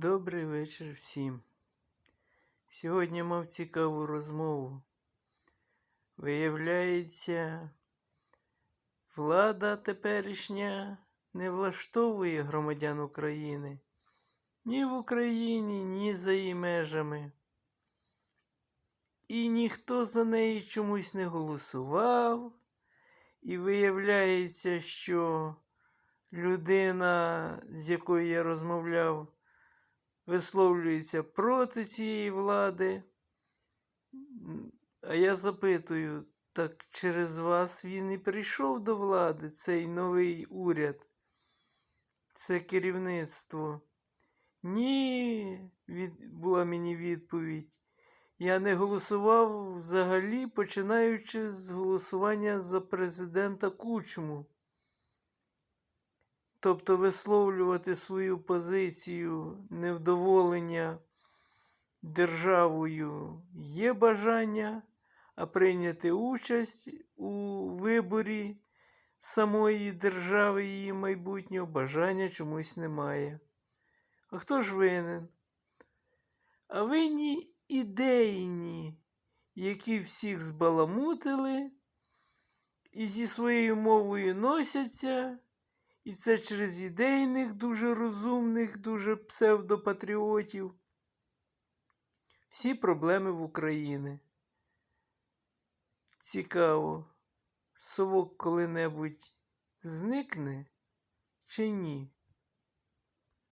Добрий вечір всім. Сьогодні мав цікаву розмову. Виявляється, влада теперішня не влаштовує громадян України ні в Україні, ні за її межами. І ніхто за неї чомусь не голосував. І виявляється, що людина, з якою я розмовляв, висловлюється проти цієї влади. А я запитую, так через вас він і прийшов до влади, цей новий уряд, це керівництво? Ні, від... була мені відповідь. Я не голосував взагалі, починаючи з голосування за президента Кучму. Тобто висловлювати свою позицію невдоволення державою є бажання, а прийняти участь у виборі самої держави її майбутнього бажання чомусь немає. А хто ж винен? А винні ідейні, які всіх збаламутили і зі своєю мовою носяться. І це через ідейних, дуже розумних, дуже псевдопатріотів. Всі проблеми в Україні. Цікаво, совок коли-небудь зникне чи ні?